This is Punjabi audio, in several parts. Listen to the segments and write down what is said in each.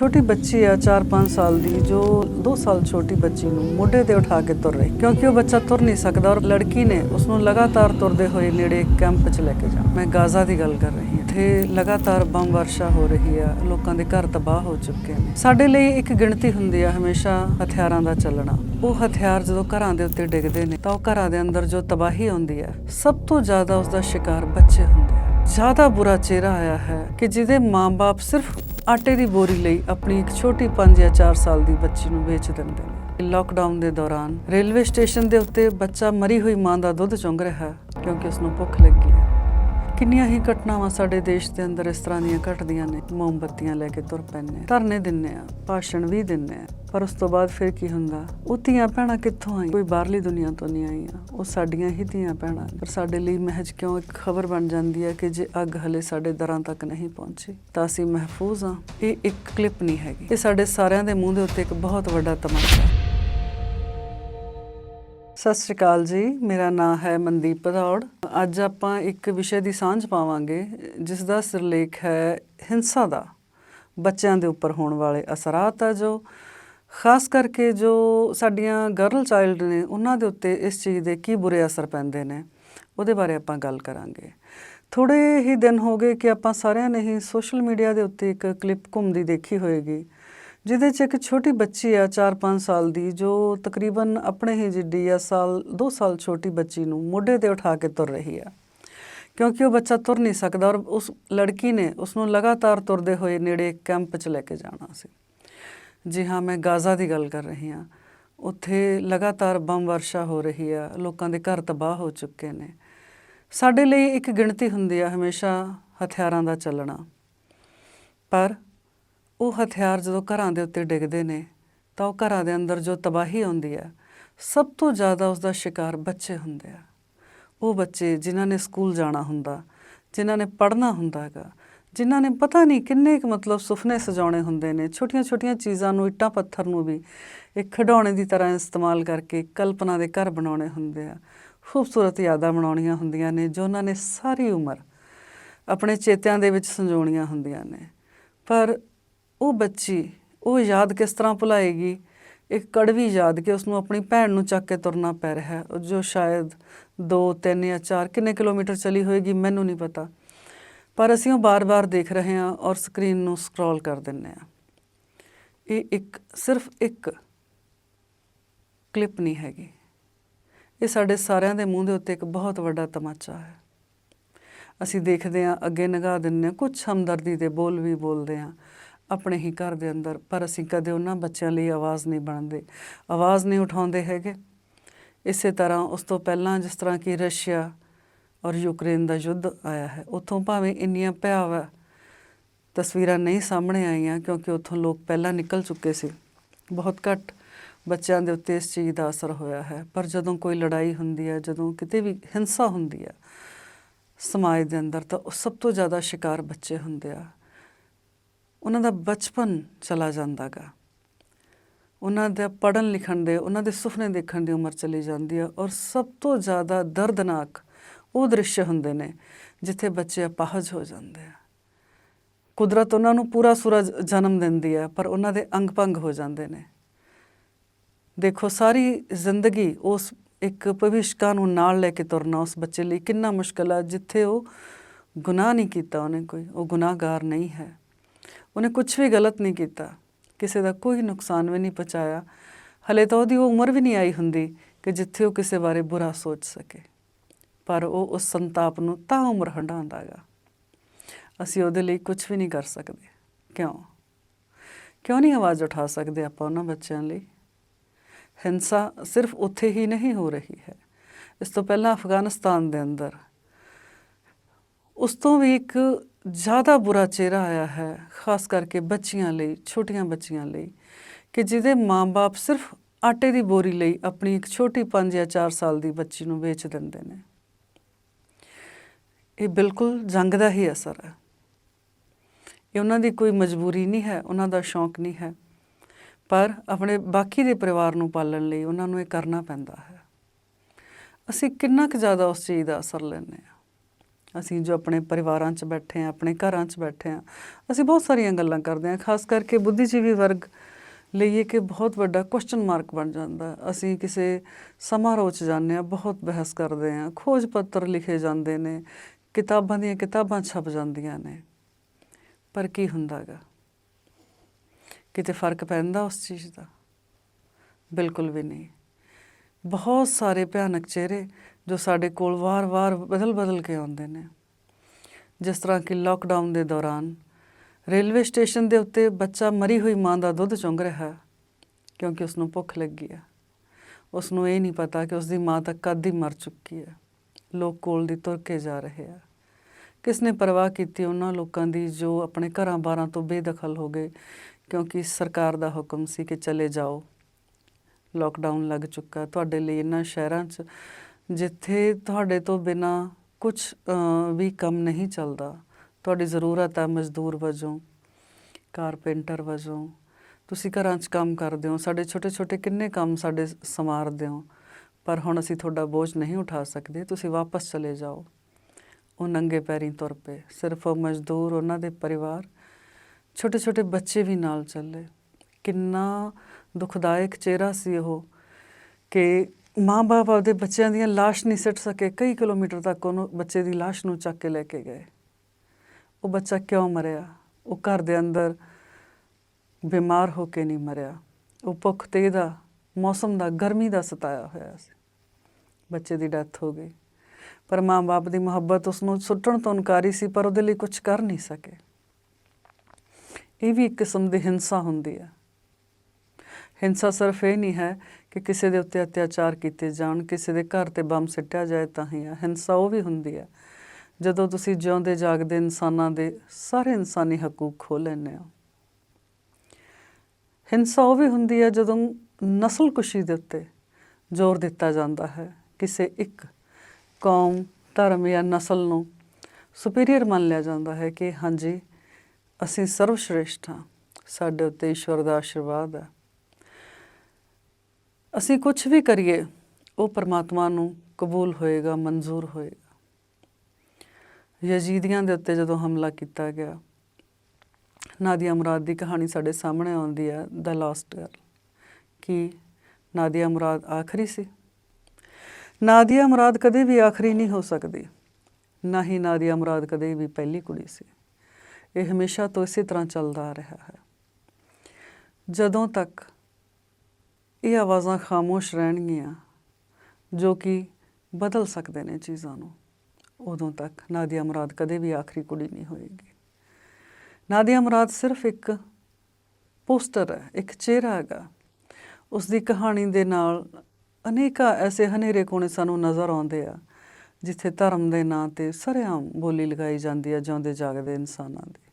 ਛੋਟੀ ਬੱਚੀ ਆ 4-5 ਸਾਲ ਦੀ, ਜੋ 2 ਸਾਲ ਛੋਟੀ ਬੱਚੀ ਨੂੰ ਮੋਢੇ ਤੇ ਉਠਾ ਕੇ ਤੁਰ ਰਹੀ, ਕਿਉਂਕਿ ਉਹ ਬੱਚਾ ਤੁਰ ਨਹੀਂ ਸਕਦਾ ਔਰ ਲੜਕੀ ਨੇ ਉਸ ਨੂੰ ਲਗਾਤਾਰ ਤੁਰਦੇ ਹੋਏ ਨੇੜੇ ਕੈਂਪ 'ਚ ਲੈ ਕੇ ਜਾਣਾ। ਮੈਂ ਗਾਜ਼ਾ ਦੀ ਗੱਲ ਕਰ ਰਹੀ ਹਾਂ। ਇੱਥੇ ਲਗਾਤਾਰ ਬੰਬ ਵਰਸ਼ਾ ਹੋ ਰਹੀ ਆ, ਲੋਕਾਂ ਦੇ ਘਰ ਤਬਾਹ ਹੋ ਚੁੱਕੇ ਨੇ। ਸਾਡੇ ਲਈ ਇੱਕ ਗਿਣਤੀ ਹੁੰਦੀ ਆ ਹਮੇਸ਼ਾ ਹਥਿਆਰਾਂ ਦਾ ਚੱਲਣਾ। ਉਹ ਹਥਿਆਰ ਜਦੋਂ ਘਰਾਂ ਦੇ ਉੱਤੇ ਡਿੱਗਦੇ ਨੇ ਤਾਂ ਉਹ ਘਰਾਂ ਦੇ ਅੰਦਰ ਜੋ ਤਬਾਹੀ ਆਉਂਦੀ ਹੈ ਸਭ ਤੋਂ ਜ਼ਿਆਦਾ ਉਸ ਦਾ ਸ਼ਿਕਾਰ ਬੱਚੇ ਹੁੰਦੇ ਜ਼ਿਆਦਾ ਬੁਰਾ ਚਿਹਰਾ ਆਇਆ ਹੈ ਕਿ ਜਿਹਦੇ ਮਾਂ-ਬਾਪ ਸਿਰਫ ਆਟੇ ਦੀ ਬੋਰੀ ਲਈ ਆਪਣੀ ਇੱਕ ਛੋਟੀ 5 ਜਾਂ 4 ਸਾਲ ਦੀ ਬੱਚੀ ਨੂੰ ਵੇਚ ਦਿੰਦੇ ਨੇ। ਲਾਕਡਾਊਨ ਦੇ ਦੌਰਾਨ ਰੇਲਵੇ ਸਟੇਸ਼ਨ ਦੇ ਉੱਤੇ ਬੱਚਾ ਮਰੀ ਹੋਈ ਮਾਂ ਦਾ ਦੁੱਧ ਚੁੰਗ ਰਿਹਾ ਹੈ ਕਿਉਂਕਿ ਉਸ ਨੂੰ ਭੁੱਖ ਲੱਗੀ ਕਿੰਨੀਆਂ ਹੀ ਘਟਨਾਵਾਂ ਸਾਡੇ ਦੇਸ਼ ਦੇ ਅੰਦਰ ਇਸ ਤਰ੍ਹਾਂ ਦੀਆਂ ਘਟਦੀਆਂ ਨੇ। ਮੋਮਬੱਤੀਆਂ ਲੈ ਕੇ ਤੁਰ ਪੈਂਦੇ ਧਰਨੇ ਦਿੰਨੇ ਆ, ਭਾਸ਼ਣ ਵੀ ਦਿੰਨੇ ਆ। ਪਰ ਉਸ ਤੋਂ ਬਾਅਦ ਫਿਰ ਕੀ ਹੁੰਦਾ? ਉਹ ਧੀਆਂ ਭੈਣਾਂ ਕਿੱਥੋਂ ਆਈ ਕੋਈ ਬਾਹਰਲੀ ਦੁਨੀਆ ਤੋਂ ਨਹੀਂ ਆਈਆਂ। ਉਹ ਸਾਡੀਆਂ ਹੀ ਧੀਆਂ ਭੈਣਾਂ ਪਰ ਸਾਡੇ ਲਈ ਮਹਿਜ ਕਿਉਂ ਇੱਕ ਖਬਰ ਬਣ ਜਾਂਦੀ ਹੈ ਕਿ ਜੇ ਅੱਗ ਹਲੇ ਸਾਡੇ ਦਰਾਂ ਤੱਕ ਨਹੀਂ ਪਹੁੰਚੀ, ਤਾਂ ਅਸੀਂ ਮਹਿਫੂਜ਼ ਹਾਂ। ਇਹ ਇੱਕ ਕਲਿੱਪ ਨਹੀਂ ਹੈਗੀ। ਇਹ ਸਾਡੇ ਸਾਰਿਆਂ ਦੇ ਮੂੰਹ ਦੇ ਉੱਤੇ ਇੱਕ ਬਹੁਤ ਵੱਡਾ ਤਮਾਸ਼ਾ ਹੈ। ਸਤਿ ਸ਼੍ਰੀ ਅਕਾਲ ਜੀ, ਮੇਰਾ ਨਾਮ ਹੈ ਮਨਦੀਪ ਭਦੌੜ ਅੱਜ ਆਪਾਂ ਇੱਕ ਵਿਸ਼ੇ ਦੀ ਸਾਂਝ ਪਾਵਾਂਗੇ ਜਿਸ ਦਾ ਸਿਰਲੇਖ ਹੈ ਹਿੰਸਾ ਦਾ। ਬੱਚਿਆਂ ਦੇ ਉੱਪਰ ਹੋਣ ਵਾਲੇ ਅਸਰਾਤ ਆ ਜੋ, ਖਾਸ ਕਰਕੇ ਜੋ ਸਾਡੀਆਂ ਗਰਲ ਚਾਈਲਡ ਨੇ, ਉਹਨਾਂ ਦੇ ਉੱਤੇ ਇਸ ਚੀਜ਼ ਦੇ ਕੀ ਬੁਰੇ ਅਸਰ ਪੈਂਦੇ ਨੇ, ਉਹਦੇ ਬਾਰੇ ਆਪਾਂ ਗੱਲ ਕਰਾਂਗੇ। ਥੋੜੇ ਹੀ ਦਿਨ ਹੋ ਗਏ ਕਿ ਆਪਾਂ ਸਾਰਿਆਂ ਨੇ ਹੀ ਸੋਸ਼ਲ ਮੀਡੀਆ ਦੇ ਉੱਤੇ ਇੱਕ ਕਲਿੱਪ ਘੁੰਮਦੀ ਦੇਖੀ ਹੋਏਗੀ। ਜਿਹਦੇ 'ਚ ਇੱਕ ਛੋਟੀ ਬੱਚੀ ਆ 4-5 ਸਾਲ ਦੀ, ਜੋ ਤਕਰੀਬਨ ਆਪਣੇ ਹੀ ਜਿੱਡੀ ਆ ਸਾਲ 2 ਸਾਲ ਛੋਟੀ ਬੱਚੀ ਨੂੰ ਮੋਢੇ ਤੇ ਉਠਾ ਕੇ ਤੁਰ ਰਹੀ ਆ। ਕਿਉਂਕਿ ਉਹ ਬੱਚਾ ਤੁਰ ਨਹੀਂ ਸਕਦਾ ਔਰ ਉਸ ਲੜਕੀ ਨੇ ਉਸ ਨੂੰ ਲਗਾਤਾਰ ਤੁਰਦੇ ਹੋਏ ਨੇੜੇ ਕੈਂਪ 'ਚ ਲੈ ਕੇ ਜਾਣਾ ਸੀ। ਜੀ ਹਾਂ, ਮੈਂ ਗਾਜ਼ਾ ਦੀ ਗੱਲ ਕਰ ਰਹੀ ਹਾਂ। ਉੱਥੇ ਲਗਾਤਾਰ ਬੰਬ ਵਰਸ਼ਾ ਹੋ ਰਹੀ ਆ, ਲੋਕਾਂ ਦੇ ਘਰ ਤਬਾਹ ਹੋ ਚੁੱਕੇ ਨੇ। ਸਾਡੇ ਲਈ ਇੱਕ ਗਿਣਤੀ ਹੁੰਦੀ ਆ ਹਮੇਸ਼ਾ ਹਥਿਆਰਾਂ ਦਾ ਚੱਲਣਾ। ਪਰ ਉਹ ਹਥਿਆਰ ਜਦੋਂ ਘਰਾਂ ਦੇ ਉੱਤੇ ਡਿੱਗਦੇ ਨੇ, ਤਾਂ ਉਹ ਘਰਾਂ ਦੇ ਅੰਦਰ ਜੋ ਤਬਾਹੀ ਆਉਂਦੀ ਹੈ, ਸਭ ਤੋਂ ਜ਼ਿਆਦਾ ਉਸ ਦਾ ਸ਼ਿਕਾਰ ਬੱਚੇ ਹੁੰਦੇ ਆ। ਉਹ ਬੱਚੇ ਜਿਨ੍ਹਾਂ ਨੇ ਸਕੂਲ ਜਾਣਾ ਹੁੰਦਾ, ਜਿਨ੍ਹਾਂ ਨੇ ਪੜ੍ਹਨਾ ਹੁੰਦਾ ਹੈਗਾ, ਜਿਨ੍ਹਾਂ ਨੇ ਪਤਾ ਨਹੀਂ ਕਿੰਨੇ ਕੁ ਮਤਲਬ ਸੁਪਨੇ ਸਜਾਉਣੇ ਹੁੰਦੇ ਨੇ, ਛੋਟੀਆਂ-ਛੋਟੀਆਂ ਚੀਜ਼ਾਂ ਨੂੰ, ਇੱਟਾਂ ਪੱਥਰ ਨੂੰ ਵੀ ਇੱਕ ਖਿਡੌਣੇ ਦੀ ਤਰ੍ਹਾਂ ਇਸਤੇਮਾਲ ਕਰਕੇ ਕਲਪਨਾ ਦੇ ਘਰ ਬਣਾਉਣੇ ਹੁੰਦੇ ਆ। ਖੂਬਸੂਰਤ ਯਾਦਾਂ ਬਣਾਉਣੀਆਂ ਹੁੰਦੀਆਂ ਨੇ, ਜੋ ਉਹਨਾਂ ਨੇ ਸਾਰੀ ਉਮਰ ਆਪਣੇ ਚੇਤਿਆਂ ਦੇ ਵਿੱਚ ਸੰਜੋਣੀਆਂ ਹੁੰਦੀਆਂ ਨੇ। ਪਰ ਉਹ ਬੱਚੀ, ਉਹ ਯਾਦ ਕਿਸ ਤਰ੍ਹਾਂ ਭੁਲਾਏਗੀ? ਇੱਕ ਕੜਵੀ ਯਾਦ ਕਿ ਉਸ ਨੂੰ ਆਪਣੀ ਭੈਣ ਨੂੰ ਚੱਕ ਕੇ ਤੁਰਨਾ ਪੈ ਰਿਹਾ ਹੈ ਉਹ ਜੋ ਸ਼ਾਇਦ 2 3 ਜਾਂ 4 ਕਿੰਨੇ ਕਿਲੋਮੀਟਰ ਚਲੀ ਹੋਏਗੀ, ਮੈਨੂੰ ਨਹੀਂ ਪਤਾ। ਪਰ ਅਸੀਂ ਉਹ ਬਾਰ-ਬਾਰ ਦੇਖ ਰਹੇ ਹਾਂ ਔਰ ਸਕਰੀਨ ਨੂੰ ਸਕਰੋਲ ਕਰ ਦਿੰਨੇ ਆ ਇਹ ਇੱਕ, ਸਿਰਫ ਇੱਕ ਕਲਿੱਪ ਨਹੀਂ ਹੈਗੀ। ਇਹ ਸਾਡੇ ਸਾਰਿਆਂ ਦੇ ਮੂੰਹ ਦੇ ਉੱਤੇ ਇੱਕ ਬਹੁਤ ਵੱਡਾ ਤਮਾਚਾ ਹੈ। ਅਸੀਂ ਦੇਖਦੇ ਹਾਂ, ਅੱਗੇ ਨਿਗਾਹ ਦਿੰਦੇ ਹਾਂ ਕੁਝ ਹਮਦਰਦੀ ਦੇ ਬੋਲ ਵੀ ਬੋਲਦੇ ਹਾਂ। ਆਪਣੇ ਹੀ ਘਰ ਦੇ ਅੰਦਰ, ਪਰ ਅਸੀਂ ਕਦੇ ਉਹਨਾਂ ਬੱਚਿਆਂ ਲਈ ਆਵਾਜ਼ ਨਹੀਂ ਬਣਦੇ ਆਵਾਜ਼ ਨਹੀਂ ਉਠਾਉਂਦੇ ਹੈਗੇ। ਇਸੇ ਤਰ੍ਹਾਂ ਉਸ ਤੋਂ ਪਹਿਲਾਂ ਜਿਸ ਤਰ੍ਹਾਂ ਕਿ ਰਸ਼ੀਆ ਔਰ ਯੂਕਰੇਨ ਦਾ ਯੁੱਧ ਆਇਆ ਹੈ, ਉੱਥੋਂ ਭਾਵੇਂ ਇੰਨੀਆਂ ਭਿਆਵਾ ਤਸਵੀਰਾਂ ਨਹੀਂ ਸਾਹਮਣੇ ਆਈਆਂ, ਕਿਉਂਕਿ ਉੱਥੋਂ ਲੋਕ ਪਹਿਲਾਂ ਨਿਕਲ ਚੁੱਕੇ ਸੀ। ਬਹੁਤ ਘੱਟ ਬੱਚਿਆਂ ਦੇ ਉੱਤੇ ਇਸ ਚੀਜ਼ ਦਾ ਅਸਰ ਹੋਇਆ ਹੈ। ਪਰ ਜਦੋਂ ਕੋਈ ਲੜਾਈ ਹੁੰਦੀ ਹੈ, ਜਦੋਂ ਕਿਤੇ ਵੀ ਹਿੰਸਾ ਹੁੰਦੀ ਹੈ ਸਮਾਜ ਦੇ ਅੰਦਰ, ਤਾਂ ਉਹ ਸਭ ਤੋਂ ਜ਼ਿਆਦਾ ਸ਼ਿਕਾਰ ਬੱਚੇ ਹੁੰਦੇ ਆ। ਉਹਨਾਂ ਦਾ ਬਚਪਨ ਚਲਾ ਜਾਂਦਾਗਾ। ਉਹਨਾਂ ਦਾ ਪੜਨ ਲਿਖਣ ਦੇ, ਉਹਨਾਂ ਦੇ ਸੁਪਨੇ ਦੇਖਣ ਦੀ ਉਮਰ ਚਲੀ ਜਾਂਦੀ ਹੈ ਔਰ ਸਭ ਤੋਂ ਜ਼ਿਆਦਾ ਦਰਦਨਾਕ ਉਹ ਦ੍ਰਿਸ਼ ਹੁੰਦੇ ਨੇ ਜਿੱਥੇ ਬੱਚੇ ਅਪਾਹਜ ਹੋ ਜਾਂਦੇ ਆ। ਕੁਦਰਤ ਉਹਨਾਂ ਨੂੰ ਪੂਰਾ ਸੂਰਾ ਜਨਮ ਦਿੰਦੀ ਹੈ ਪਰ ਉਹਨਾਂ ਦੇ ਅੰਗ ਭੰਗ ਹੋ ਜਾਂਦੇ ਨੇ। ਦੇਖੋ, ਸਾਰੀ ਜ਼ਿੰਦਗੀ ਉਸ ਇੱਕ ਭਵਿਸ਼ਕਾ ਨੂੰ ਨਾਲ ਲੈ ਕੇ ਤੁਰਨਾ ਉਸ ਬੱਚੇ ਲਈ ਕਿੰਨਾ ਮੁਸ਼ਕਲ ਹੈ ਜਿੱਥੇ ਉਹ ਗੁਨਾਹ ਨਹੀਂ ਕੀਤਾ ਉਹਨੇ ਕੋਈ, ਉਹ ਗੁਨਾਹਗਾਰ ਨਹੀਂ ਹੈ। ਉਹਨੇ ਕੁਝ ਵੀ ਗਲਤ ਨਹੀਂ ਕੀਤਾ, ਕਿਸੇ ਦਾ ਕੋਈ ਨੁਕਸਾਨ ਵੀ ਨਹੀਂ ਪਹੁੰਚਾਇਆ। ਹਲੇ ਤਾਂ ਉਹਦੀ ਉਹ ਉਮਰ ਵੀ ਨਹੀਂ ਆਈ ਹੁੰਦੀ ਕਿ ਜਿੱਥੇ ਉਹ ਕਿਸੇ ਬਾਰੇ ਬੁਰਾ ਸੋਚ ਸਕੇ। ਪਰ ਉਹ ਉਸ ਸੰਤਾਪ ਨੂੰ ਤਾਂ ਉਮਰ ਹੰਡਾਉਂਦਾਗਾ ਅਸੀਂ ਉਹਦੇ ਲਈ ਕੁਝ ਵੀ ਨਹੀਂ ਕਰ ਸਕਦੇ। ਕਿਉਂ? ਕਿਉਂ ਨਹੀਂ ਆਵਾਜ਼ ਉਠਾ ਸਕਦੇ ਆਪਾਂ ਉਹਨਾਂ ਬੱਚਿਆਂ ਲਈ? ਹਿੰਸਾ ਸਿਰਫ ਉੱਥੇ ਹੀ ਨਹੀਂ ਹੋ ਰਹੀ ਹੈ। ਇਸ ਤੋਂ ਪਹਿਲਾਂ ਅਫਗਾਨਿਸਤਾਨ ਦੇ ਅੰਦਰ। ਉਸ ਤੋਂ ਵੀ ਇੱਕ ਜ਼ਿਆਦਾ ਬੁਰਾ ਚਿਹਰਾ ਆਇਆ ਹੈ, ਖਾਸ ਕਰਕੇ ਬੱਚੀਆਂ ਲਈ, ਛੋਟੀਆਂ ਬੱਚੀਆਂ ਲਈ, ਕਿ ਜਿਹਦੇ ਮਾਂ-ਬਾਪ ਸਿਰਫ ਆਟੇ ਦੀ ਬੋਰੀ ਲਈ ਆਪਣੀ ਇੱਕ ਛੋਟੀ 5 ਜਾਂ 4 ਸਾਲ ਦੀ ਬੱਚੀ ਨੂੰ ਵੇਚ ਦਿੰਦੇ ਨੇ। ਇਹ ਬਿਲਕੁਲ ਜੰਗ ਦਾ ਹੀ ਅਸਰ ਹੈ। ਇਹ ਉਹਨਾਂ ਦੀ ਕੋਈ ਮਜਬੂਰੀ ਨਹੀਂ ਹੈ, ਉਹਨਾਂ ਦਾ ਸ਼ੌਂਕ ਨਹੀਂ ਹੈ, ਪਰ ਆਪਣੇ ਬਾਕੀ ਦੇ ਪਰਿਵਾਰ ਨੂੰ ਪਾਲਣ ਲਈ ਉਹਨਾਂ ਨੂੰ ਇਹ ਕਰਨਾ ਪੈਂਦਾ ਹੈ। ਅਸੀਂ ਕਿੰਨਾ ਕੁ ਜ਼ਿਆਦਾ ਉਸ ਚੀਜ਼ ਦਾ ਅਸਰ ਲੈਂਦੇ ਹਾਂ। ਅਸੀਂ ਜੋ ਆਪਣੇ ਪਰਿਵਾਰਾਂ 'ਚ ਬੈਠੇ ਆ ਆਪਣੇ ਘਰਾਂ 'ਚ ਬੈਠੇ ਆ ਅਸੀਂ ਬਹੁਤ ਸਾਰੀਆਂ ਗੱਲਾਂ ਕਰਦੇ ਆ ਖਾਸ ਕਰਕੇ ਬੁੱਧੀਜੀਵੀ ਵਰਗ ਲਈ ਇਹ ਕਿ ਬਹੁਤ ਵੱਡਾ ਕੁਐਸਚਨ ਮਾਰਕ ਬਣ ਜਾਂਦਾ ਅਸੀਂ ਕਿਸੇ ਸਮਾਰੋਹ 'ਚ ਜਾਂਦੇ ਆ ਬਹੁਤ ਬਹਿਸ ਕਰਦੇ ਆ ਖੋਜ ਪੱਤਰ ਲਿਖੇ ਜਾਂਦੇ ਨੇ, ਕਿਤਾਬਾਂ ਦੀਆਂ ਕਿਤਾਬਾਂ ਛਪ ਜਾਂਦੀਆਂ ਨੇ। ਪਰ ਕੀ ਹੁੰਦਾਗਾ ਕਿਤੇ ਫ਼ਰਕ ਪੈਂਦਾ ਉਸ ਚੀਜ਼ ਦਾ? ਬਿਲਕੁਲ ਵੀ ਨਹੀਂ। ਬਹੁਤ ਸਾਰੇ ਭਿਆਨਕ ਚਿਹਰੇ ਜੋ ਸਾਡੇ ਕੋਲ ਵਾਰ-ਵਾਰ ਬਦਲ-ਬਦਲ ਕੇ ਆਉਂਦੇ ਨੇ। ਜਿਸ ਤਰ੍ਹਾਂ ਕਿ ਲਾਕਡਾਊਨ ਦੇ ਦੌਰਾਨ ਰੇਲਵੇ ਸਟੇਸ਼ਨ ਦੇ ਉੱਤੇ ਬੱਚਾ ਮਰੀ ਹੋਈ ਮਾਂ ਦਾ ਦੁੱਧ ਚੁੰਗ ਰਿਹਾ ਕਿਉਂਕਿ ਉਸ ਨੂੰ ਭੁੱਖ ਲੱਗੀ ਹੈ। ਉਸ ਨੂੰ ਇਹ ਨਹੀਂ ਪਤਾ ਕਿ ਉਸ ਦੀ ਮਾਂ ਤਾਂ ਕਦ ਦੀ ਮਰ ਚੁੱਕੀ ਹੈ। ਲੋਕ ਕੋਲ ਦੀ ਤੁਰ ਕੇ ਜਾ ਰਹੇ ਆ ਕਿਸ ਨੇ ਪਰਵਾਹ ਕੀਤੀ ਉਹਨਾਂ ਲੋਕਾਂ ਦੀ ਜੋ ਆਪਣੇ ਘਰਾਂ ਬਾਰਾਂ ਤੋਂ ਬੇਦਖਲ ਹੋ ਗਏ ਕਿਉਂਕਿ ਸਰਕਾਰ ਦਾ ਹੁਕਮ ਸੀ ਕਿ ਚਲੇ ਜਾਓ। ਲੋਕਡਾਊਨ ਲੱਗ ਚੁੱਕਾ ਤੁਹਾਡੇ ਲਈ ਇਹਨਾਂ ਸ਼ਹਿਰਾਂ 'ਚ ਜਿੱਥੇ ਤੁਹਾਡੇ ਤੋਂ ਬਿਨਾ ਕੁਝ ਵੀ ਕੰਮ ਨਹੀਂ ਚੱਲਦਾ, ਤੁਹਾਡੀ ਜ਼ਰੂਰਤ ਹੈ ਮਜ਼ਦੂਰ ਵਜੋਂ, ਕਾਰਪੈਂਟਰ ਵਜੋਂ, ਤੁਸੀਂ ਘਰਾਂ 'ਚ ਕੰਮ ਕਰਦੇ ਹੋ, ਸਾਡੇ ਛੋਟੇ-ਛੋਟੇ ਕਿੰਨੇ ਕੰਮ ਸਾਡੇ ਸਮਾਰਦੇ ਹੋ, ਪਰ ਹੁਣ ਅਸੀਂ ਤੁਹਾਡਾ ਬੋਝ ਨਹੀਂ ਉਠਾ ਸਕਦੇ, ਤੁਸੀਂ ਵਾਪਸ ਚਲੇ ਜਾਓ। ਉਹ ਨੰਗੇ ਪੈਰੀਂ ਤੁਰ ਪਏ, ਸਿਰਫ ਉਹ ਮਜ਼ਦੂਰ, ਉਹਨਾਂ ਦੇ ਪਰਿਵਾਰ, ਛੋਟੇ-ਛੋਟੇ ਬੱਚੇ ਵੀ ਨਾਲ ਚੱਲੇ। ਕਿੰਨਾ ਦੁਖਦਾਇਕ ਚਿਹਰਾ ਸੀ ਉਹ, ਕਿ ਮਾਂ-ਬਾਪ ਆਪਦੇ ਬੱਚਿਆਂ ਦੀਆਂ ਲਾਸ਼ ਨਹੀਂ ਸਿੱਟ ਸਕੇ, ਕਈ ਕਿਲੋਮੀਟਰ ਤੱਕ ਉਹਨੂੰ ਬੱਚੇ ਦੀ ਲਾਸ਼ ਨੂੰ ਚੱਕ ਕੇ ਲੈ ਕੇ ਗਏ। ਉਹ ਬੱਚਾ ਕਿਉਂ ਮਰਿਆ? ਉਹ ਘਰ ਦੇ ਅੰਦਰ ਬਿਮਾਰ ਹੋ ਕੇ ਨਹੀਂ ਮਰਿਆ। ਉਹ ਭੁੱਖ ਤੇ ਦਾ, ਮੌਸਮ ਦਾ, ਗਰਮੀ ਦਾ ਸਤਾਇਆ ਹੋਇਆ ਸੀ। ਬੱਚੇ ਦੀ ਡੈਥ ਹੋ ਗਈ। ਪਰ ਮਾਂ-ਬਾਪ ਦੀ ਮੁਹੱਬਤ ਉਸ ਨੂੰ ਸੁੱਟਣ ਤੋਂ ਇਨਕਾਰੀ ਸੀ, ਪਰ ਉਹਦੇ ਲਈ ਕੁਝ ਕਰ ਨਹੀਂ ਸਕੇ। ਇਹ ਵੀ ਇੱਕ ਕਿਸਮ ਦੀ ਹਿੰਸਾ ਹੁੰਦੀ ਹੈ। ਹਿੰਸਾ ਸਿਰਫ ਇਹ ਨਹੀਂ ਹੈ ਕਿ ਕਿਸੇ ਦੇ ਉੱਤੇ ਅਤਿਆਚਾਰ ਕੀਤੇ ਜਾਣ, ਕਿਸੇ ਦੇ ਘਰ ਤੇ ਬੰਬ ਸਿੱਟਿਆ ਜਾਏ ਤਾਂ ਹੀ ਹੈ। ਹਿੰਸਾ ਉਹ ਵੀ ਹੁੰਦੀ ਹੈ ਜਦੋਂ ਤੁਸੀਂ ਜਿਉਂਦੇ ਜਾਗਦੇ ਇਨਸਾਨਾਂ ਦੇ ਸਾਰੇ ਇਨਸਾਨੀ ਹਕੂਕ ਖੋ ਲੈਂਦੇ ਹੋ। ਹਿੰਸਾ ਉਹ ਵੀ ਹੁੰਦੀ ਹੈ ਜਦੋਂ ਨਸਲ ਕੁਸ਼ੀ ਦੇ ਉੱਤੇ ਜ਼ੋਰ ਦਿੱਤਾ ਜਾਂਦਾ ਹੈ। ਕਿਸੇ ਇੱਕ ਕੌਮ, ਧਰਮ ਜਾਂ ਨਸਲ ਨੂੰ ਸੁਪੀਰੀਅਰ ਮੰਨ ਲਿਆ ਜਾਂਦਾ ਹੈ ਕਿ ਹਾਂਜੀ, ਅਸੀਂ ਸਰਵ ਸ਼੍ਰੇਸ਼ਟ ਹਾਂ, ਸਾਡੇ ਉੱਤੇ ਈਸ਼ਵਰ ਦਾ ਆਸ਼ੀਰਵਾਦ ਹੈ। ਅਸੀਂ ਕੁਝ ਵੀ ਕਰੀਏ, ਉਹ ਪਰਮਾਤਮਾ ਨੂੰ ਕਬੂਲ ਹੋਏਗਾ, ਮਨਜ਼ੂਰ ਹੋਏਗਾ। ਯਜ਼ੀਦੀਆਂ ਦੇ ਉੱਤੇ ਜਦੋਂ ਹਮਲਾ ਕੀਤਾ ਗਿਆ, ਨਾਦੀਆ ਮੁਰਾਦ ਦੀ ਕਹਾਣੀ ਸਾਡੇ ਸਾਹਮਣੇ ਆਉਂਦੀ ਹੈ ਦ ਲਾਸਟ ਗਰਲ ਕਿ ਨਾਦੀਆ ਮੁਰਾਦ ਆਖਰੀ ਸੀ। ਨਾਦੀਆ ਮੁਰਾਦ ਕਦੇ ਵੀ ਆਖਰੀ ਨਹੀਂ ਹੋ ਸਕਦੀ, ਨਾ ਹੀ ਨਾਦੀਆ ਮੁਰਾਦ ਕਦੇ ਵੀ ਪਹਿਲੀ ਕੁੜੀ ਸੀ। ਇਹ ਹਮੇਸ਼ਾ ਤੋਂ ਇਸੇ ਤਰ੍ਹਾਂ ਚੱਲਦਾ ਆ ਰਿਹਾ ਹੈ। ਜਦੋਂ ਤੱਕ ਇਹ ਆਵਾਜ਼ਾਂ ਖਾਮੋਸ਼ ਰਹਿਣਗੀਆਂ, ਜੋ ਕਿ ਬਦਲ ਸਕਦੇ ਨੇ ਚੀਜ਼ਾਂ ਨੂੰ। ਉਦੋਂ ਤੱਕ ਨਾਦੀਆ ਮੁਰਾਦ ਕਦੇ ਵੀ ਆਖਰੀ ਕੁੜੀ ਨਹੀਂ ਹੋਏਗੀ। ਨਾਦੀਆ ਮੁਰਾਦ ਸਿਰਫ ਇੱਕ ਪੋਸਟਰ ਹੈ, ਇੱਕ ਚਿਹਰਾ ਹੈਗਾ। ਉਸ ਦੀ ਕਹਾਣੀ ਦੇ ਨਾਲ ਅਨੇਕਾਂ ਐਸੇ ਹਨੇਰੇ ਕੋਨੇ ਸਾਨੂੰ ਨਜ਼ਰ ਆਉਂਦੇ ਆ, ਜਿੱਥੇ ਧਰਮ ਦੇ ਨਾਂ ਤੇ ਸਰੇਆਮ ਬੋਲੀ ਲਗਾਈ ਜਾਂਦੀ ਹੈ ਜਿਉਂਦੇ ਜਾਗਦੇ ਇਨਸਾਨਾਂ ਦੀ।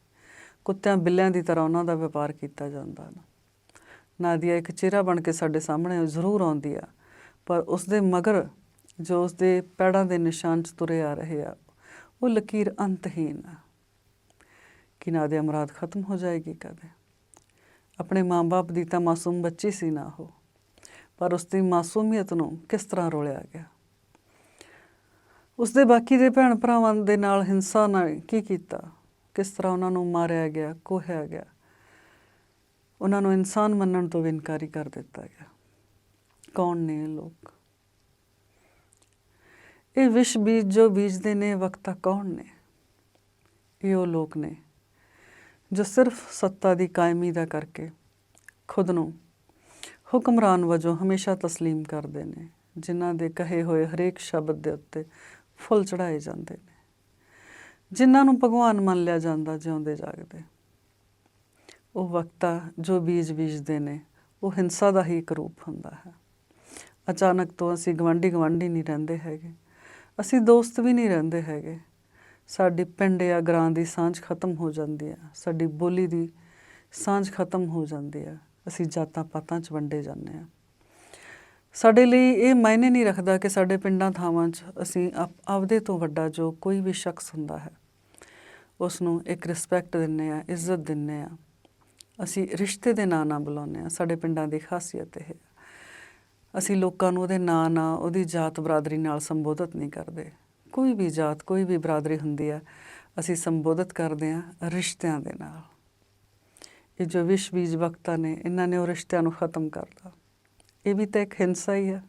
ਕੁੱਤਿਆਂ ਬਿੱਲਿਆਂ ਦੀ ਤਰ੍ਹਾਂ ਉਹਨਾਂ ਦਾ ਵਪਾਰ ਕੀਤਾ ਜਾਂਦਾ ਨਾ। ਨਾਦੀਆ ਇੱਕ ਚਿਹਰਾ ਬਣ ਕੇ ਸਾਡੇ ਸਾਹਮਣੇ ਜ਼ਰੂਰ ਆਉਂਦੀ ਆ। ਪਰ ਉਸ ਦੇ ਮਗਰ ਜੋ ਉਸ ਦੇ ਪੈੜਾਂ ਦੇ ਨਿਸ਼ਾਨ ਚ ਤੁਰੇ ਆ ਰਹੇ ਆ, ਉਹ ਲਕੀਰ ਅੰਤਹੀਨ ਆ। ਕਿ ਨਾਦੀਆ ਮਰਾਦ ਖਤਮ ਹੋ ਜਾਏਗੀ ਕਦੇ। ਆਪਣੇ ਮਾਂ-ਬਾਪ ਦੀ ਤਾਂ ਮਾਸੂਮ ਬੱਚੀ ਸੀ ਨਾ ਉਹ, ਪਰ ਉਸ ਦੀ ਮਾਸੂਮੀਅਤ ਨੂੰ ਕਿਸ ਤਰ੍ਹਾਂ ਰੋਲਿਆ ਗਿਆ? ਉਸ ਦੇ ਬਾਕੀ ਦੇ ਭੈਣ ਭਰਾਵਾਂ ਦੇ ਨਾਲ ਹਿੰਸਾ ਨਾਲ ਕੀ ਕੀਤਾ? ਕਿਸ ਤਰ੍ਹਾਂ ਉਹਨਾਂ ਨੂੰ ਮਾਰਿਆ ਗਿਆ, ਕੋਹਿਆ ਗਿਆ? ਉਹਨਾਂ ਨੂੰ ਇਨਸਾਨ ਮੰਨਣ ਤੋਂ ਵੀ ਇਨਕਾਰੀ ਕਰ ਦਿੱਤਾ ਗਿਆ ਕੌਣ ਨੇ ਇਹ ਲੋਕ ਇਹ ਵਿਸ਼ ਬੀਜ ਜੋ ਬੀਜਦੇ ਨੇ ਵਕਤਾ ਕੌਣ ਨੇ ਇਹ ਉਹ ਲੋਕ ਨੇ ਜੋ ਸਿਰਫ ਸੱਤਾ ਦੀ ਕਾਇਮੀ ਦਾ ਕਰਕੇ ਖੁਦ ਨੂੰ ਹੁਕਮਰਾਨ ਵਜੋਂ ਹਮੇਸ਼ਾ تسلیم ਕਰਦੇ ਨੇ ਜਿਨ੍ਹਾਂ ਦੇ ਕਹੇ ਹੋਏ ਹਰੇਕ ਸ਼ਬਦ ਦੇ ਉੱਤੇ ਫੁੱਲ ਚੜਾਏ ਜਾਂਦੇ ਨੇ ਜਿਨ੍ਹਾਂ ਨੂੰ ਭਗਵਾਨ ਮੰਨ ਲਿਆ ਜਾਂਦਾ ਜਿਉਂਦੇ ਜਾਗਦੇ ਉਹ ਵਕਤਾ ਜੋ ਬੀਜ ਬੀਜਦੇ ਨੇ, ਉਹ ਹਿੰਸਾ ਦਾ ਹੀ ਇੱਕ ਰੂਪ ਹੁੰਦਾ ਹੈ। ਅਚਾਨਕ ਤੋਂ ਅਸੀਂ ਗਵਾਂਢੀ ਗਵਾਂਢੀ ਨਹੀਂ ਰਹਿੰਦੇ ਹੈਗੇ। ਅਸੀਂ ਦੋਸਤ ਵੀ ਨਹੀਂ ਰਹਿੰਦੇ ਹੈਗੇ। ਸਾਡੀ ਪਿੰਡ ਜਾਂ ਗਰਾਂ ਦੀ ਸਾਂਝ ਖਤਮ ਹੋ ਜਾਂਦੀ ਹੈ। ਸਾਡੀ ਬੋਲੀ ਦੀ ਸਾਂਝ ਖਤਮ ਹੋ ਜਾਂਦੀ ਹੈ। ਅਸੀਂ ਜਾਤਾਂ ਪਾਤਾਂ 'ਚ ਵੰਡੇ ਜਾਂਦੇ ਹਾਂ। ਸਾਡੇ ਲਈ ਇਹ ਮਾਇਨੇ ਨਹੀਂ ਰੱਖਦਾ ਕਿ ਸਾਡੇ ਪਿੰਡਾਂ ਥਾਵਾਂ 'ਚ ਅਸੀਂ ਆਪਦੇ ਤੋਂ ਵੱਡਾ ਜੋ ਕੋਈ ਵੀ ਸ਼ਖਸ ਹੁੰਦਾ ਹੈ ਉਸ ਨੂੰ ਇੱਕ ਰਿਸਪੈਕਟ ਦਿੰਨੇ ਆ ਇੱਜ਼ਤ ਦਿੰਨੇ ਆ ਅਸੀਂ ਰਿਸ਼ਤੇ ਦੇ ਨਾਂ ਨਾਲ ਬੁਲਾਉਂਦੇ ਆ ਸਾਡੇ ਪਿੰਡਾਂ ਦੀ ਖਾਸੀਅਤ ਇਹ ਹੈ। ਅਸੀਂ ਲੋਕਾਂ ਨੂੰ ਉਹਦੇ ਨਾਂ ਨਾਲ ਉਹਦੀ ਜਾਤ ਬਰਾਦਰੀ ਨਾਲ ਸੰਬੋਧਿਤ ਨਹੀਂ ਕਰਦੇ। ਕੋਈ ਵੀ ਜਾਤ, ਕੋਈ ਵੀ ਬਰਾਦਰੀ ਹੁੰਦੀ ਹੈ, ਅਸੀਂ ਸੰਬੋਧਿਤ ਕਰਦੇ ਹਾਂ ਰਿਸ਼ਤਿਆਂ ਦੇ ਨਾਲ। ਇਹ ਜੋ ਵਿਸ਼ ਬੀਜ ਵਕਤਾ ਨੇ, ਇਹਨਾਂ ਨੇ ਉਹ ਰਿਸ਼ਤਿਆਂ ਨੂੰ ਖਤਮ ਕਰਤਾ। ਇਹ ਵੀ ਤਾਂ ਇੱਕ ਹਿੰਸਾ ਹੀ ਆ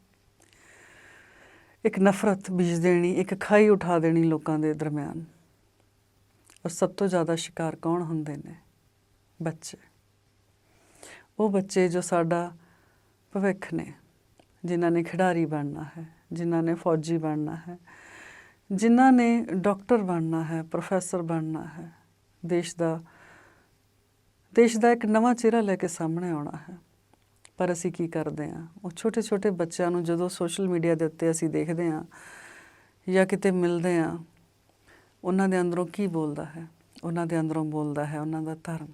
ਇੱਕ ਨਫ਼ਰਤ ਬੀਜ ਦੇਣੀ, ਇੱਕ ਖਾਈ ਉਠਾ ਦੇਣੀ ਲੋਕਾਂ ਦੇ ਦਰਮਿਆਨ। ਔਰ ਸਭ ਤੋਂ ਜ਼ਿਆਦਾ ਸ਼ਿਕਾਰ ਕੌਣ ਹੁੰਦੇ ਨੇ? ਬੱਚੇ। ਉਹ ਬੱਚੇ ਜੋ ਸਾਡਾ ਭਵਿੱਖ ਨੇ, ਜਿਨ੍ਹਾਂ ਨੇ ਖਿਡਾਰੀ ਬਣਨਾ ਹੈ, ਜਿਨ੍ਹਾਂ ਨੇ ਫੌਜੀ ਬਣਨਾ ਹੈ, ਜਿਨ੍ਹਾਂ ਨੇ ਡਾਕਟਰ ਬਣਨਾ ਹੈ, ਪ੍ਰੋਫੈਸਰ ਬਣਨਾ ਹੈ, ਦੇਸ਼ ਦਾ ਦੇਸ਼ ਦਾ ਇੱਕ ਨਵਾਂ ਚਿਹਰਾ ਲੈ ਕੇ ਸਾਹਮਣੇ ਆਉਣਾ ਹੈ। ਪਰ ਅਸੀਂ ਕੀ ਕਰਦੇ ਹਾਂ? ਉਹ ਛੋਟੇ ਛੋਟੇ ਬੱਚਿਆਂ ਨੂੰ ਜਦੋਂ ਸੋਸ਼ਲ ਮੀਡੀਆ ਦੇ ਉੱਤੇ ਅਸੀਂ ਦੇਖਦੇ ਹਾਂ ਜਾਂ ਕਿਤੇ ਮਿਲਦੇ ਹਾਂ, ਉਹਨਾਂ ਦੇ ਅੰਦਰੋਂ ਕੀ ਬੋਲਦਾ ਹੈ? ਉਹਨਾਂ ਦੇ ਅੰਦਰੋਂ ਬੋਲਦਾ ਹੈ ਉਹਨਾਂ ਦਾ ਧਰਮ।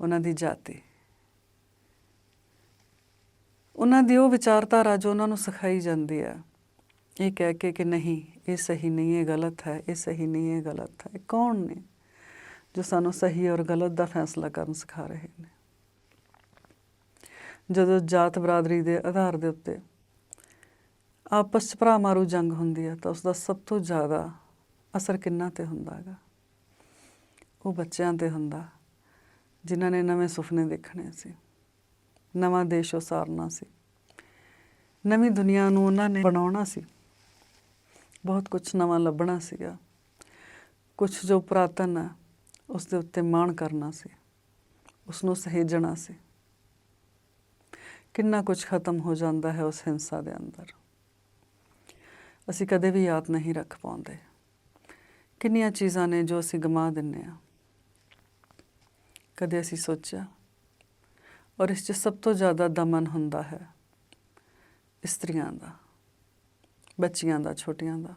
ਉਹਨਾਂ ਦੀ ਜਾਤੀ। ਉਹਨਾਂ ਦੀ ਉਹ ਵਿਚਾਰਧਾਰਾ ਜੋ ਉਹਨਾਂ ਨੂੰ ਸਿਖਾਈ ਜਾਂਦੀ ਹੈ, ਇਹ ਕਹਿ ਕੇ ਕਿ ਨਹੀਂ, ਇਹ ਸਹੀ ਨਹੀਂ, ਇਹ ਗਲਤ ਹੈ, ਇਹ ਸਹੀ ਨਹੀਂ ਹੈ ਗਲਤ ਹੈ। ਇਹ ਕੌਣ ਨੇ ਜੋ ਸਾਨੂੰ ਸਹੀ ਔਰ ਗਲਤ ਦਾ ਫੈਸਲਾ ਕਰਨ ਸਿਖਾ ਰਹੇ ਨੇ? ਜਦੋਂ ਜਾਤ ਬਰਾਦਰੀ ਦੇ ਆਧਾਰ ਦੇ ਉੱਤੇ ਆਪਸ ਚ ਭਰਾ ਮਾਰੂ ਜੰਗ ਹੁੰਦੀ ਹੈ, ਤਾਂ ਉਸ ਦਾ ਸਭ ਤੋਂ ਜ਼ਿਆਦਾ ਅਸਰ ਕਿੰਨਾ ਤੇ ਹੁੰਦਾ ਹੈਗਾ? ਉਹ ਬੱਚਿਆਂ ਤੇ ਹੁੰਦਾ। ਜਿਨ੍ਹਾਂ ਨੇ ਨਵੇਂ ਸੁਪਨੇ ਦੇਖਣੇ ਸੀ। ਨਵਾਂ ਦੇਸ਼ ਉਸਾਰਨਾ ਸੀ। ਨਵੀਂ ਦੁਨੀਆ ਨੂੰ ਉਹਨਾਂ ਨੇ ਬਣਾਉਣਾ ਸੀ। ਬਹੁਤ ਕੁਝ ਨਵਾਂ ਲੱਭਣਾ ਸੀਗਾ। ਕੁਝ ਜੋ ਪੁਰਾਤਨ ਹੈ, ਉਸ ਦੇ ਉੱਤੇ ਮਾਣ ਕਰਨਾ ਸੀ। ਉਸ ਨੂੰ ਸਹੇਜਣਾ ਸੀ। ਕਿੰਨਾ ਕੁਝ ਖਤਮ ਹੋ ਜਾਂਦਾ ਹੈ ਉਸ ਹਿੰਸਾ ਦੇ ਅੰਦਰ। ਅਸੀਂ ਕਦੇ ਵੀ ਯਾਦ ਨਹੀਂ ਰੱਖ ਪਾਉਂਦੇ। ਕਿੰਨੀਆਂ ਚੀਜ਼ਾਂ ਨੇ ਜੋ ਅਸੀਂ ਗਮਾ ਦਿੰਨੇ ਆ ਕਦੇ ਅਸੀਂ ਸੋਚਿਆ, ਔਰ ਇਸ 'ਚ ਸਭ ਤੋਂ ਜ਼ਿਆਦਾ ਦਮਨ ਹੁੰਦਾ ਹੈ ਇਸਤਰੀਆਂ ਦਾ, ਬੱਚੀਆਂ ਦਾ, ਛੋਟੀਆਂ ਦਾ।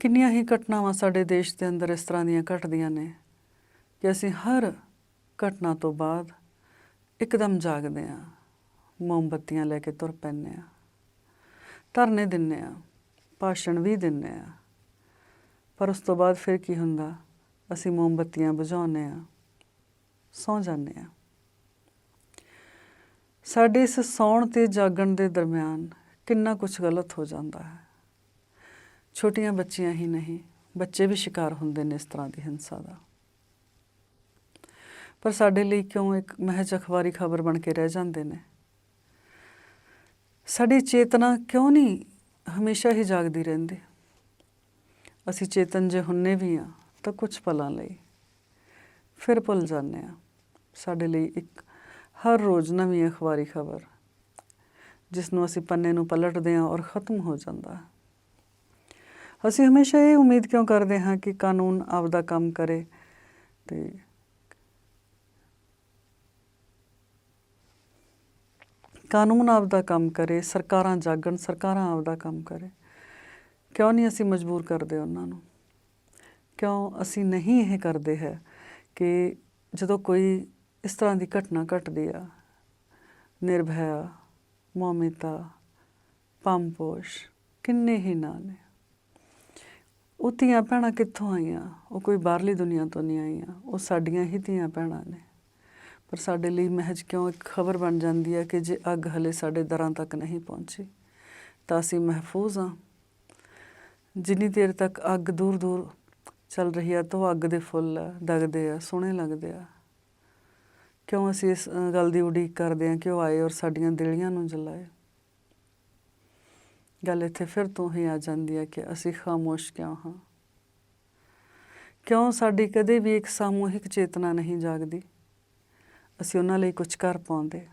ਕਿੰਨੀਆਂ ਹੀ ਘਟਨਾਵਾਂ ਸਾਡੇ ਦੇਸ਼ ਦੇ ਅੰਦਰ ਇਸ ਤਰ੍ਹਾਂ ਦੀਆਂ ਘਟਦੀਆਂ ਨੇ ਕਿ ਅਸੀਂ ਹਰ ਘਟਨਾ ਤੋਂ ਬਾਅਦ ਇੱਕਦਮ ਜਾਗਦੇ ਆ ਮੋਮਬੱਤੀਆਂ ਲੈ ਕੇ ਤੁਰ ਪੈਂਦੇ ਆ ਧਰਨੇ ਦਿੰਨੇ ਆ ਭਾਸ਼ਣ ਵੀ ਦਿੰਨੇ ਆ ਪਰ ਉਸ ਤੋਂ ਬਾਅਦ ਫਿਰ ਕੀ ਹੁੰਦਾ? ਅਸੀਂ ਮੋਮਬੱਤੀਆਂ ਬੁਝਾਉਂਦੇ ਆ ਸੌ ਜਾਂਦੇ ਆ ਸਾਡੇ ਇਸ ਸੌਣ ਤੇ ਜਾਗਣ ਦੇ ਦਰਮਿਆਨ ਕਿੰਨਾ ਕੁਝ ਗਲਤ ਹੋ ਜਾਂਦਾ ਹੈ। ਛੋਟੀਆਂ ਬੱਚੀਆਂ ਹੀ ਨਹੀਂ, ਬੱਚੇ ਵੀ ਸ਼ਿਕਾਰ ਹੁੰਦੇ ਨੇ ਇਸ ਤਰ੍ਹਾਂ ਦੀ ਹਿੰਸਾ ਦਾ। ਪਰ ਸਾਡੇ ਲਈ ਕਿਉਂ ਇੱਕ ਮਹਿਜ ਅਖਬਾਰੀ ਖਬਰ ਬਣ ਕੇ ਰਹਿ ਜਾਂਦੇ ਨੇ? ਸਾਡੀ ਚੇਤਨਾ ਕਿਉਂ ਨਹੀਂ ਹਮੇਸ਼ਾ ਹੀ ਜਾਗਦੀ ਰਹਿੰਦੀ? ਅਸੀਂ ਚੇਤਨ ਜੇ ਹੁੰਨੇ ਵੀ ਆ ਤਾਂ ਕੁਝ ਪਲਾਂ ਲਈ। ਫਿਰ ਭੁੱਲ ਜਾਂਦੇ ਆ ਸਾਡੇ ਲਈ ਇੱਕ ਹਰ ਰੋਜ਼ ਨਵੀਂ ਅਖਬਾਰੀ ਖਬਰ ਜਿਸ ਨੂੰ ਅਸੀਂ ਪੰਨੇ ਨੂੰ ਪਲਟਦੇ ਹਾਂ ਔਰ ਖਤਮ ਹੋ ਜਾਂਦਾ। ਅਸੀਂ ਹਮੇਸ਼ਾ ਇਹ ਉਮੀਦ ਕਿਉਂ ਕਰਦੇ ਹਾਂ ਕਿ ਕਾਨੂੰਨ ਆਪਦਾ ਕੰਮ ਕਰੇ ਤੇ ਕਾਨੂੰਨ ਆਪਦਾ ਕੰਮ ਕਰੇ, ਸਰਕਾਰਾਂ ਜਾਗਣ, ਸਰਕਾਰਾਂ ਆਪਦਾ ਕੰਮ ਕਰੇ। ਕਿਉਂ ਨਹੀਂ ਅਸੀਂ ਮਜਬੂਰ ਕਰਦੇ ਉਹਨਾਂ ਨੂੰ? ਕਿਉਂ ਅਸੀਂ ਨਹੀਂ ਇਹ ਕਰਦੇ ਹੈ ਕਿ ਜਦੋਂ ਕੋਈ ਇਸ ਤਰ੍ਹਾਂ ਦੀ ਘਟਨਾ ਘਟਦੀ ਆ ਨਿਰਭਇਆ ਮੋਮਿਤਾ ਪੰਪੋਸ਼ ਕਿੰਨੇ ਹੀ ਨਾਂ ਨੇ। ਉਹ ਧੀਆਂ ਭੈਣਾਂ ਕਿੱਥੋਂ ਆਈਆਂ? ਉਹ ਕੋਈ ਬਾਹਰਲੀ ਦੁਨੀਆ ਤੋਂ ਨਹੀਂ ਆਈਆਂ। ਉਹ ਸਾਡੀਆਂ ਹੀ ਧੀਆਂ ਭੈਣਾਂ ਨੇ। ਪਰ ਸਾਡੇ ਲਈ ਮਹਿਜ ਕਿਉਂ ਇੱਕ ਖਬਰ ਬਣ ਜਾਂਦੀ ਹੈ ਕਿ ਜੇ ਅੱਗ ਹਲੇ ਸਾਡੇ ਦਰਾਂ ਤੱਕ ਨਹੀਂ ਪਹੁੰਚੀ, ਤਾਂ ਅਸੀਂ ਮਹਿਫੂਜ਼ ਹਾਂ। ਜਿੰਨੀ ਦੇਰ ਤੱਕ ਅੱਗ ਦੂਰ ਦੂਰ ਚੱਲ ਰਹੀ ਆ, ਤਾਂ ਉਹ ਅੱਗ ਦੇ ਫੁੱਲ ਆ ਦਗਦੇ ਆ, ਸੋਹਣੇ ਲੱਗਦੇ ਆ। ਕਿਉਂ ਅਸੀਂ ਇਸ ਗੱਲ ਦੀ ਉਡੀਕ ਕਰਦੇ ਹਾਂ ਕਿ ਉਹ ਆਏ ਔਰ ਸਾਡੀਆਂ ਦਿਲੀਆਂ ਨੂੰ ਜਲਾਏ? ਗੱਲ ਇੱਥੇ ਫਿਰ ਤੋਂ ਹੀ ਆ ਜਾਂਦੀ ਹੈ ਕਿ ਅਸੀਂ ਖਾਮੋਸ਼ ਕਿਉਂ ਹਾਂ? ਕਿਉਂ ਸਾਡੀ ਕਦੇ ਵੀ ਇੱਕ ਸਮੂਹਿਕ ਚੇਤਨਾ ਨਹੀਂ ਜਾਗਦੀ? ਅਸੀਂ ਉਹਨਾਂ ਲਈ ਕੁਝ ਕਰ ਪਾਉਂਦੇ।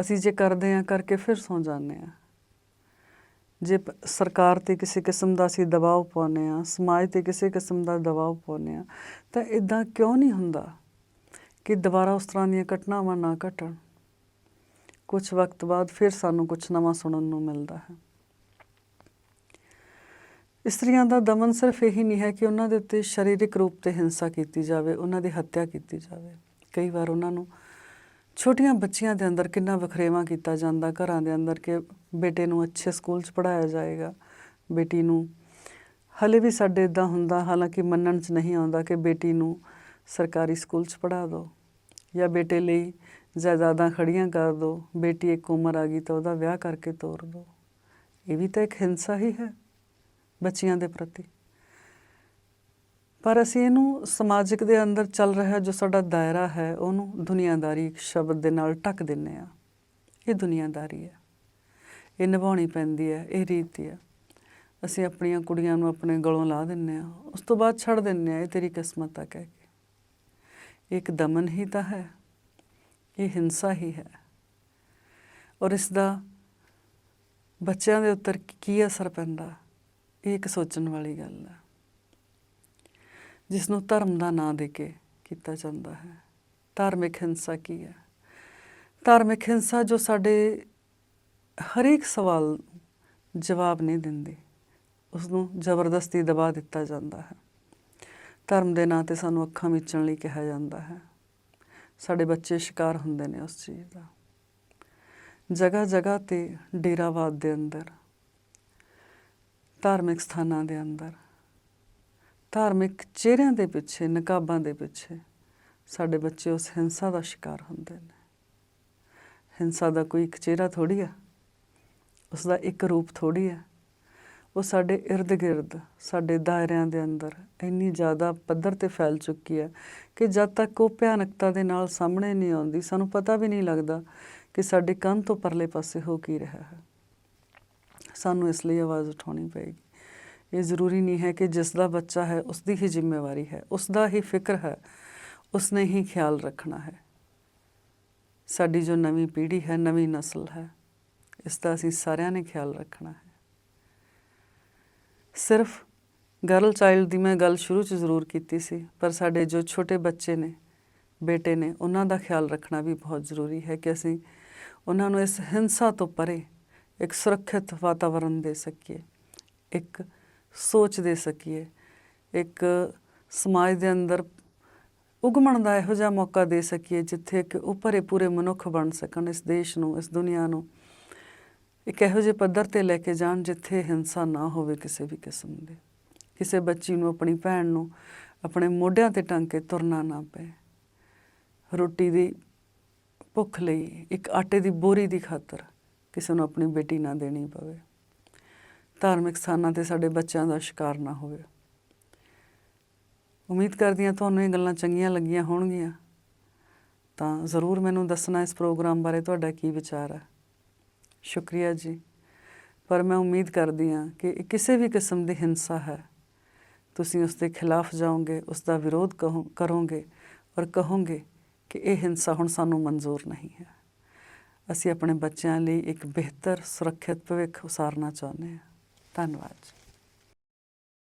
ਅਸੀਂ ਜੇ ਕਰਦੇ ਹਾਂ ਕਰਕੇ ਫਿਰ ਸੌ ਜਾਂਦੇ ਹਾਂ ਜੇ ਸਰਕਾਰ ਤੇ ਕਿਸੇ ਕਿਸਮ ਦਾ ਅਸੀਂ ਦਬਾਅ ਪਾਉਂਦੇ ਹਾਂ, ਸਮਾਜ ਤੇ ਕਿਸੇ ਕਿਸਮ ਦਾ ਦਬਾਅ ਪਾਉਂਦੇ ਹਾਂ, ਤਾਂ ਇਦਾਂ ਕਿਉਂ ਨਹੀਂ ਹੁੰਦਾ ਕਿ ਦੁਬਾਰਾ ਉਸ ਤਰ੍ਹਾਂ ਦੀਆਂ ਘਟਨਾਵਾਂ ਨਾ ਘਟਣ? ਕੁਝ ਵਕਤ ਬਾਅਦ ਫਿਰ ਸਾਨੂੰ ਕੁਝ ਨਵਾਂ ਸੁਣਨ ਨੂੰ ਮਿਲਦਾ ਹੈ। ਇਸਤਰੀਆਂ ਦਾ ਦਮਨ ਸਿਰਫ ਇਹੀ ਨਹੀਂ ਹੈ ਕਿ ਉਹਨਾਂ ਦੇ ਉੱਤੇ ਸਰੀਰਕ ਰੂਪ ਤੇ ਹਿੰਸਾ ਕੀਤੀ ਜਾਵੇ, ਉਹਨਾਂ ਦੀ ਹੱਤਿਆ ਕੀਤੀ ਜਾਵੇ। ਕਈ ਵਾਰ ਉਹਨਾਂ ਨੂੰ ਛੋਟੀਆਂ ਬੱਚੀਆਂ ਦੇ ਅੰਦਰ ਕਿੰਨਾ ਵਖਰੇਵਾਂ ਕੀਤਾ ਜਾਂਦਾ ਘਰਾਂ ਦੇ ਅੰਦਰ ਕਿ ਬੇਟੇ ਨੂੰ ਅੱਛੇ ਸਕੂਲ 'ਚ ਪੜਾਇਆ ਜਾਏਗਾ, ਬੇਟੀ ਨੂੰ। ਹਲੇ ਵੀ ਸਾਡੇ ਇਦਾਂ ਹੁੰਦਾ, ਹਾਲਾਂਕਿ ਮੰਨਣ 'ਚ ਨਹੀਂ ਆਉਂਦਾ ਕਿ ਬੇਟੀ ਨੂੰ ਸਰਕਾਰੀ ਸਕੂਲ 'ਚ ਪੜਾ ਦਿਓ ਜਾਂ ਬੇਟੇ ਲਈ ਜਾਇਦਾਦਾਂ ਖੜੀਆਂ ਕਰ ਦਿਓ ਬੇਟੀ ਇੱਕ ਉਮਰ ਆ ਗਈ ਤਾਂ ਉਹਦਾ ਵਿਆਹ ਕਰਕੇ ਤੋਰ ਦਿਓ ਇਹ ਵੀ ਤਾਂ ਇੱਕ ਹਿੰਸਾ ਹੀ ਹੈ ਬੱਚਿਆਂ ਦੇ ਪ੍ਰਤੀ। ਪਰ ਅਸੀਂ ਇਹਨੂੰ ਸਮਾਜਿਕ ਦੇ ਅੰਦਰ ਚੱਲ ਰਿਹਾ ਜੋ ਸਾਡਾ ਦਾਇਰਾ ਹੈ, ਉਹਨੂੰ ਦੁਨੀਆਦਾਰੀ ਸ਼ਬਦ ਦੇ ਨਾਲ ਢੱਕ ਦਿੰਨੇ ਆ ਇਹ ਦੁਨੀਆਦਾਰੀ ਹੈ। ਇਹ ਨਿਭਾਉਣੀ ਪੈਂਦੀ ਹੈ, ਇਹ ਰੀਤੀ ਹੈ। ਅਸੀਂ ਆਪਣੀਆਂ ਕੁੜੀਆਂ ਨੂੰ ਆਪਣੇ ਗਲੋਂ ਲਾ ਦਿੰਨੇ ਆ ਉਸ ਤੋਂ ਬਾਅਦ ਛੱਡ ਦਿੰਨੇ ਆ ਇਹ ਤੇਰੀ ਕਿਸਮਤ ਆ ਕਹਿ ਕੇ। ਇਹ ਇੱਕ ਦਮਨ ਹੀ ਤਾਂ ਹੈ, ਇਹ ਹਿੰਸਾ ਹੀ ਹੈ। ਔਰ ਇਸ ਦਾ ਬੱਚਿਆਂ ਦੇ ਉੱਤੇ ਕੀ ਅਸਰ ਪੈਂਦਾ, ਇਹ ਇੱਕ ਸੋਚਣ ਵਾਲੀ ਗੱਲ ਹੈ। ਜਿਸ ਨੂੰ ਧਰਮ ਦਾ ਨਾਂ ਦੇ ਕੇ ਕੀਤਾ ਜਾਂਦਾ ਹੈ। ਧਾਰਮਿਕ ਹਿੰਸਾ ਕੀ ਹੈ? ਧਾਰਮਿਕ ਹਿੰਸਾ ਜੋ ਸਾਡੇ ਹਰੇਕ ਸਵਾਲ ਜਵਾਬ ਨਹੀਂ ਦਿੰਦੀ ਉਸ ਨੂੰ ਜ਼ਬਰਦਸਤੀ ਦਬਾ ਦਿੱਤਾ ਜਾਂਦਾ ਹੈ। ਧਰਮ ਦੇ ਨਾਂ ਤੇ ਸਾਨੂੰ ਅੱਖਾਂ ਮੀਚਣ ਲਈ ਕਿਹਾ ਜਾਂਦਾ ਹੈ। ਸਾਡੇ ਬੱਚੇ ਸ਼ਿਕਾਰ ਹੁੰਦੇ ਨੇ ਉਸ ਚੀਜ਼ ਦਾ। ਜਗ੍ਹਾ ਜਗ੍ਹਾ ਤੇ ਡੇਰਾਵਾਦ ਦੇ ਅੰਦਰ, ਧਾਰਮਿਕ ਸਥਾਨਾਂ ਦੇ ਅੰਦਰ ਧਾਰਮਿਕ ਚਿਹਰਿਆਂ ਦੇ ਪਿੱਛੇ, ਨਕਾਬਾਂ ਦੇ ਪਿੱਛੇ ਸਾਡੇ ਬੱਚੇ ਉਸ ਹਿੰਸਾ ਦਾ ਸ਼ਿਕਾਰ ਹੁੰਦੇ ਨੇ। ਹਿੰਸਾ ਦਾ ਕੋਈ ਇੱਕ ਚਿਹਰਾ ਥੋੜੀ ਆ ਉਸ ਦਾ ਇੱਕ ਰੂਪ ਥੋੜੀ ਆ। ਉਹ ਸਾਡੇ ird ਗਿਰਦ, ਸਾਡੇ ਦਾਇਰਿਆਂ ਦੇ ਅੰਦਰ ਇੰਨੀ ਜ਼ਿਆਦਾ ਪੱਧਰ ਤੇ ਫੈਲ ਚੁੱਕੀ ਹੈ ਕਿ ਜਦ ਤੱਕ ਉਹ ਭਿਆਨਕਤਾ ਦੇ ਨਾਲ ਸਾਹਮਣੇ ਨਹੀਂ ਆਉਂਦੀ, ਸਾਨੂੰ ਪਤਾ ਵੀ ਨਹੀਂ ਲੱਗਦਾ ਕਿ ਸਾਡੇ ਕੰਨ ਤੋਂ ਪਰਲੇ ਪਾਸੇ ਹੋ ਕੀ ਰਿਹਾ ਹੈ। ਸਾਨੂੰ ਇਸ ਲਈ ਆਵਾਜ਼ ਉਠਾਉਣੀ ਪਏਗੀ। ਇਹ ਜ਼ਰੂਰੀ ਨਹੀਂ ਹੈ ਕਿ ਜਿਸ ਦਾ ਬੱਚਾ ਹੈ, ਉਸ ਦੀ ਹੀ ਜ਼ਿੰਮੇਵਾਰੀ ਹੈ। ਉਸ ਦਾ ਹੀ ਫਿਕਰ ਹੈ ਉਸ ਨੇ ਹੀ ਖਿਆਲ ਰੱਖਣਾ ਹੈ। ਸਾਡੀ ਜੋ ਨਵੀਂ ਪੀੜ੍ਹੀ ਹੈ, ਨਵੀਂ ਨਸਲ ਹੈ, ਇਸ ਦਾ ਅਸੀਂ ਸਾਰਿਆਂ ਨੇ ਖਿਆਲ ਰੱਖਣਾ ਹੈ। ਸਿਰਫ ਗਰਲ ਚਾਈਲਡ ਦੀ ਮੈਂ ਗੱਲ ਸ਼ੁਰੂ 'ਚ ਜ਼ਰੂਰ ਕੀਤੀ ਸੀ, ਪਰ ਸਾਡੇ ਜੋ ਛੋਟੇ ਬੱਚੇ ਨੇ, ਬੇਟੇ ਨੇ, ਉਹਨਾਂ ਦਾ ਖਿਆਲ ਰੱਖਣਾ ਵੀ ਬਹੁਤ ਜ਼ਰੂਰੀ ਹੈ ਕਿ ਅਸੀਂ ਉਹਨਾਂ ਨੂੰ ਇਸ ਹਿੰਸਾ ਤੋਂ ਪਰੇ ਇੱਕ ਸੁਰੱਖਿਅਤ ਵਾਤਾਵਰਣ ਦੇ ਸਕੀਏ। ਇੱਕ ਸੋਚ ਦੇ ਸਕੀਏ। ਇੱਕ ਸਮਾਜ ਦੇ ਅੰਦਰ ਉਗਮਣ ਦਾ ਇਹੋ ਜਿਹਾ ਮੌਕਾ ਦੇ ਸਕੀਏ ਜਿੱਥੇ ਕਿ ਉੱਪਰੇ ਪੂਰੇ ਮਨੁੱਖ ਬਣ ਸਕਣ ਇਸ ਦੇਸ਼ ਨੂੰ, ਇਸ ਦੁਨੀਆ ਨੂੰ। ਇੱਕ ਇਹੋ ਜਿਹੇ ਪੱਧਰ ਤੇ ਲੈ ਕੇ ਜਾਣ ਜਿੱਥੇ ਹਿੰਸਾ ਨਾ ਹੋਵੇ ਕਿਸੇ ਵੀ ਕਿਸਮ ਦੀ। ਕਿਸੇ ਬੱਚੀ ਨੂੰ, ਆਪਣੀ ਭੈਣ ਨੂੰ, ਆਪਣੇ ਮੋਢਿਆਂ ਤੇ ਟੰਗ ਕੇ ਤੁਰਨਾ ਨਾ ਪਏ। ਰੋਟੀ ਦੀ ਭੁੱਖ ਲਈ, ਇੱਕ ਆਟੇ ਦੀ ਬੋਰੀ ਦੀ ਖਾਤਰ ਕਿਸੇ ਨੂੰ ਆਪਣੀ ਬੇਟੀ ਨਾ ਦੇਣੀ ਪਵੇ। ਧਾਰਮਿਕ ਸਥਾਨਾਂ ਤੇ ਸਾਡੇ ਬੱਚਿਆਂ ਦਾ ਸ਼ਿਕਾਰ ਨਾ ਹੋਵੇ। ਉਮੀਦ ਕਰਦੀ ਹਾਂ ਤੁਹਾਨੂੰ ਇਹ ਗੱਲਾਂ ਚੰਗੀਆਂ ਲੱਗੀਆਂ ਹੋਣਗੀਆਂ। ਤਾਂ ਜ਼ਰੂਰ ਮੈਨੂੰ ਦੱਸਣਾ ਇਸ ਪ੍ਰੋਗਰਾਮ ਬਾਰੇ ਤੁਹਾਡਾ ਕੀ ਵਿਚਾਰ ਹੈ। ਸ਼ੁਕਰੀਆ ਜੀ। ਪਰ ਮੈਂ ਉਮੀਦ ਕਰਦੀ ਹਾਂ ਕਿ ਇਹ ਕਿਸੇ ਵੀ ਕਿਸਮ ਦੀ ਹਿੰਸਾ ਹੈ। ਤੁਸੀਂ ਉਸ ਦੇ ਖਿਲਾਫ ਜਾਓਗੇ, ਉਸ ਦਾ ਵਿਰੋਧ ਕਹੋ, ਕਰੋਗੇ ਔਰ ਕਹੋਗੇ ਕਿ ਇਹ ਹਿੰਸਾ ਹੁਣ ਸਾਨੂੰ ਮਨਜ਼ੂਰ ਨਹੀਂ ਹੈ। ਅਸੀਂ ਆਪਣੇ ਬੱਚਿਆਂ ਲਈ ਇੱਕ ਬਿਹਤਰ, ਸੁਰੱਖਿਅਤ ਭਵਿੱਖ ਉਸਾਰਨਾ ਚਾਹੁੰਦੇ ਹਾਂ। ਧੰਨਵਾਦ